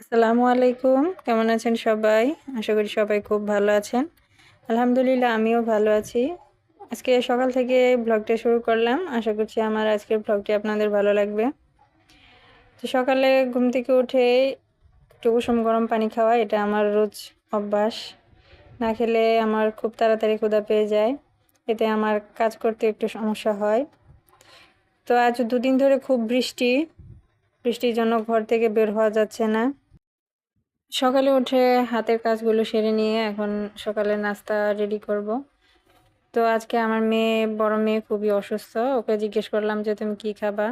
আসসালামু আলাইকুম। কেমন আছেন সবাই? আশা করি সবাই খুব ভালো আছেন। আলহামদুলিল্লাহ, আমিও ভালো আছি। আজকে সকাল থেকে ব্লগটা শুরু করলাম। আশা করছি আমার আজকের ব্লগটি আপনাদের ভালো লাগবে। তো সকালে ঘুম থেকে উঠে একটু কুসুম গরম পানি খাওয়া, এটা আমার রোজ অভ্যাস। না খেলে আমার খুব তাড়াতাড়ি ক্ষুধা পেয়ে যায়। এতে আমার কাজ করতে একটু সমস্যা হয়। তো আজ দুদিন ধরে খুব বৃষ্টি। বৃষ্টির জন্য ঘর থেকে বের হওয়া যাচ্ছে না। সকালে উঠে হাতের কাজগুলো সেরে নিয়ে এখন সকালে নাস্তা রেডি করব। তো আজকে আমার মেয়ে, বড় মেয়ে খুবই অসুস্থ। ওকে জিজ্ঞেস করলাম যে, তুমি কি খাবা?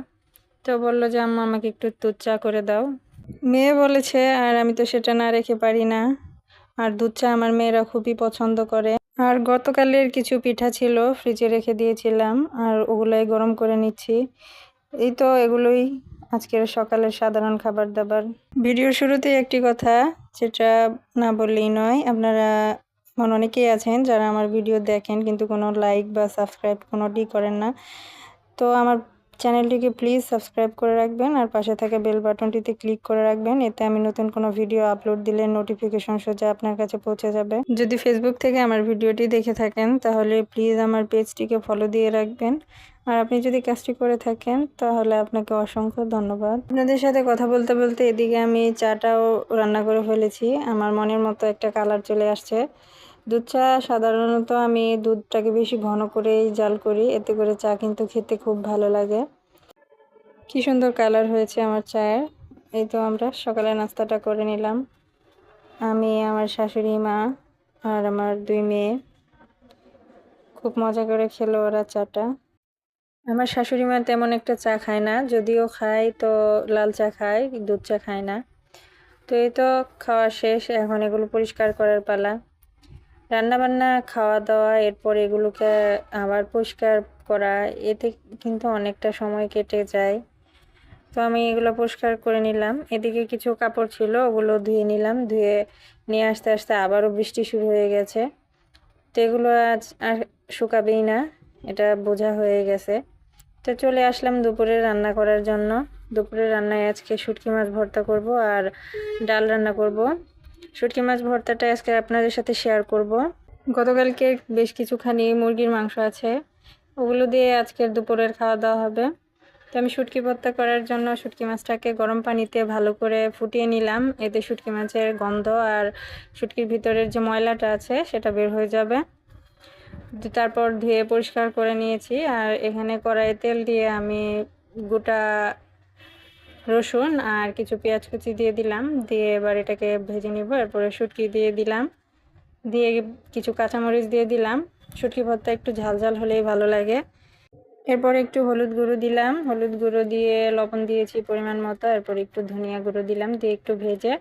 তো বলল যে, আম্মা, আমাকে একটু দুধ চা করে দাও। মেয়ে বলেছে, আর আমি তো সেটা না রেখে পারি না। আর দুধ চা আমার মেয়েরা খুবই পছন্দ করে। আর গতকালের কিছু পিঠা ছিল ফ্রিজে রেখে দিয়েছিলাম। আর ওগুলোই গরম করে নিচ্ছি। এই তো এগুলোই। আজকের সকালের সাধারণ খাবার দাবার ভিডিও শুরুতে একটি কথা, যেটা না বললেই নয়, আপনারা এমন অনেকেই আছেন যারা আমার ভিডিও দেখেন কিন্তু কোনো লাইক বা সাবস্ক্রাইব কোনোটি করেন না। তো আমার চ্যানেলটিকে প্লিজ সাবস্ক্রাইব করে রাখবেন আর পাশে থাকা বেল বাটনটিতে ক্লিক করে রাখবেন। এতে আমি নতুন কোনো ভিডিও আপলোড দিলে নোটিফিকেশন সোজা আপনার কাছে পৌঁছে যাবে। যদি ফেসবুক থেকে আমার ভিডিওটি দেখে থাকেন, তাহলে প্লিজ আমার পেজটিকে ফলো দিয়ে রাখবেন। আর আপনি যদি কাজটি করে থাকেন, তাহলে আপনাকে অসংখ্য ধন্যবাদ। আপনাদের সাথে কথা বলতে বলতে এদিকে আমি চাটাও রান্না করে ফেলেছি। আমার মনের মতো একটা কালার চলে আসছে। দুধ চা সাধারণত আমি দুধটাকে বেশি ঘন করেই জাল করি, এতে করে চা কিন্তু খেতে খুব ভালো লাগে। কি সুন্দর কালার হয়েছে আমার চায়ের। এই তো আমরা সকালে নাস্তাটা করে নিলাম। আমি, আমার শাশুড়ি মা আর আমার দুই মেয়ে। খুব মজা করে খেলো ওরা চাটা। আমার শাশুড়ি মা তেমন একটা চা খায় না, যদিও খায় তো লাল চা খায়, দুধ চা খায় না। তো এই তো খাওয়া শেষ, এখন এগুলো পরিষ্কার করার পালা। রান্নাবান্না খাওয়া দাওয়া এরপর এগুলোকে আবার পরিষ্কার করা, এতে কিন্তু অনেকটা সময় কেটে যায়। তো আমি এগুলো পরিষ্কার করে নিলাম। এদিকে কিছু কাপড় ছিল, ওগুলো ধুয়ে নিলাম। ধুয়ে নিয়ে আসতে আসতে আবারও বৃষ্টি শুরু হয়ে গেছে। তো এগুলো আজ আর শুকাবেই না, এটা বোঝা হয়ে গেছে। তো চলে আসলাম দুপুরে রান্না করার জন্য। দুপুরে রান্নায় আজকে শুটকি মাছ ভর্তা করব আর ডাল রান্না করব। শুটকি মাছ ভর্তাটা আজকে আপনাদের সাথে শেয়ার করব। গতকালকে বেশ কিছুখানি মুরগির মাংস আছে, ওগুলো দিয়ে আজকের দুপুরের খাওয়া দাওয়া হবে। তো আমি শুটকি ভর্তা করার জন্য শুটকি মাছটাকে গরম পানিতে ভালো করে ফুটিয়ে নিলাম। এতে শুটকি মাছের গন্ধ আর শুটকির ভিতরের যে ময়লাটা আছে, সেটা বের হয়ে যাবে। তারপর ধুয়ে পরিষ্কার করে নিয়েছি। আর এখানে কড়াইয়ে তেল দিয়ে আমি গোটা রসুন আর কিছু পেঁয়াজ কুচি দিয়ে দিলাম। দিয়ে এবার এটাকে ভেজে নিব, এরপরে শুটকি দিয়ে দিলাম। দিয়ে কিছু কাঁচামরিচ দিয়ে দিলাম। শুটকি ভর্তা একটু ঝাল ঝাল হলেই ভালো লাগে। এরপর একটু হলুদ গুঁড়ো দিলাম। হলুদ গুঁড়ো দিয়ে লবণ দিয়েছি পরিমাণ মতো। এরপর একটু ধনিয়া গুঁড়ো দিলাম, দিয়ে একটু ভেজে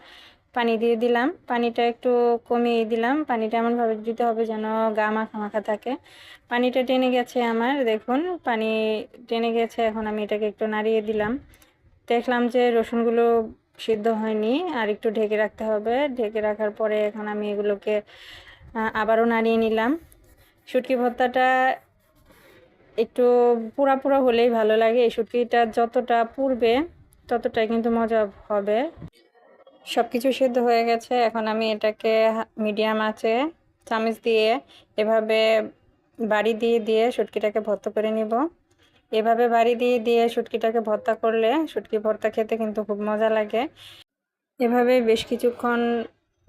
পানি দিয়ে দিলাম। পানিটা একটু কমিয়ে দিলাম। পানিটা এমনভাবে দিতে হবে যেন গা মাখা মাখা থাকে। পানিটা টেনে গেছে আমার, দেখুন। পানি টেনে গেছে, এখন আমি এটাকে একটু নাড়িয়ে দিলাম। দেখলাম যে রসুনগুলো সিদ্ধ হয়নি, আর একটু ঢেকে রাখতে হবে। ঢেকে রাখার পরে এখন আমি এগুলোকে আবারও নাড়িয়ে নিলাম। শুটকি ভর্তাটা একটু পুরা পুরা হলেই ভালো লাগে। এই শুটকিটা যতটা পুড়বে, ততটাই কিন্তু মজা হবে। সব কিছু সিদ্ধ হয়ে গেছে। এখন আমি এটাকে মিডিয়াম আছে চামচ দিয়ে এভাবে বাড়ি দিয়ে দিয়ে শুটকিটাকে ভর্তা করে নিব। এভাবে বাড়ি দিয়ে দিয়ে শুটকিটাকে ভর্তা করলে শুটকি ভর্তা খেতে কিন্তু খুব মজা লাগে। এভাবে বেশ কিছুক্ষণ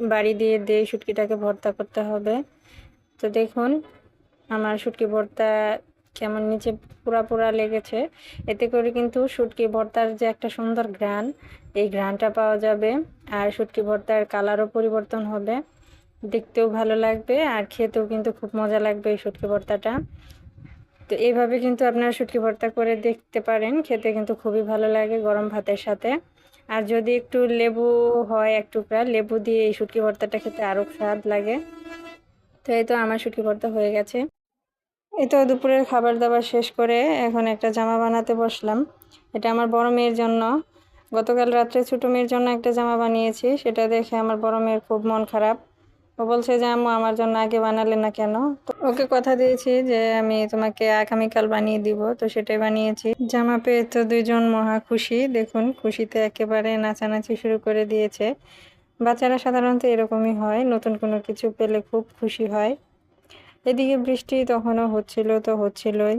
বাড়ি দিয়ে দিয়ে শুটকিটাকে ভর্তা করতে হবে। তো দেখুন, আমার শুটকি ভর্তা কেমন নিচে পুরা পুরা লেগেছে। এতে করে কিন্তু শুটকি ভর্তার যে একটা সুন্দর গ্রান এই ঘ্রাণটা পাওয়া যাবে। আর শুটকি ভর্তার কালারও পরিবর্তন হবে। দেখতেও ভালো লাগবে আর খেতেও কিন্তু খুব মজা লাগবে এই শুটকি ভর্তাটা। তো এইভাবে কিন্তু আপনারা শুটকি ভর্তা করে দেখতে পারেন, খেতে কিন্তু খুবই ভালো লাগে গরম ভাতের সাথে। আর যদি একটু লেবু হয় এক টুকরা, লেবু দিয়ে এই শুটকি ভর্তাটা খেতে আরও স্বাদ লাগে। তো এই তো আমার শুটকি ভর্তা হয়ে গেছে। এই তো দুপুরের খাবার দাবার শেষ করে এখন একটা জামা বানাতে বসলাম। এটা আমার বড় মেয়ের জন্য। গতকাল রাত্রে ছোটো মেয়ের জন্য একটা জামা বানিয়েছি, সেটা দেখে আমার বড় মেয়ের খুব মন খারাপ। ও বলছে যে, আম্মু, আমার জন্য আগে বানালে না কেন? তো ওকে কথা দিয়েছি যে, আমি তোমাকে আগামীকাল বানিয়ে দিব। তো সেটাই বানিয়েছি। জামা পেয়ে তো দুইজন মহা খুশি। দেখুন, খুশিতে একেবারে নাচানাচি শুরু করে দিয়েছে। বাচ্চারা সাধারণত এরকমই হয়। নতুন কোনো কিছু পেলে খুব খুশি হয়। এদিকে বৃষ্টি তখনও হচ্ছিল, তো হচ্ছিলই।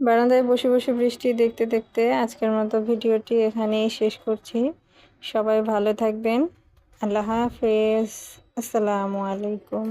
বারান্দায় বসে বসে বৃষ্টি দেখতে দেখতে আজকের মতো ভিডিওটি এখানেই শেষ করছি। সবাই ভালো থাকবেন। আল্লাহ হাফেজ। আসসালামু আলাইকুম।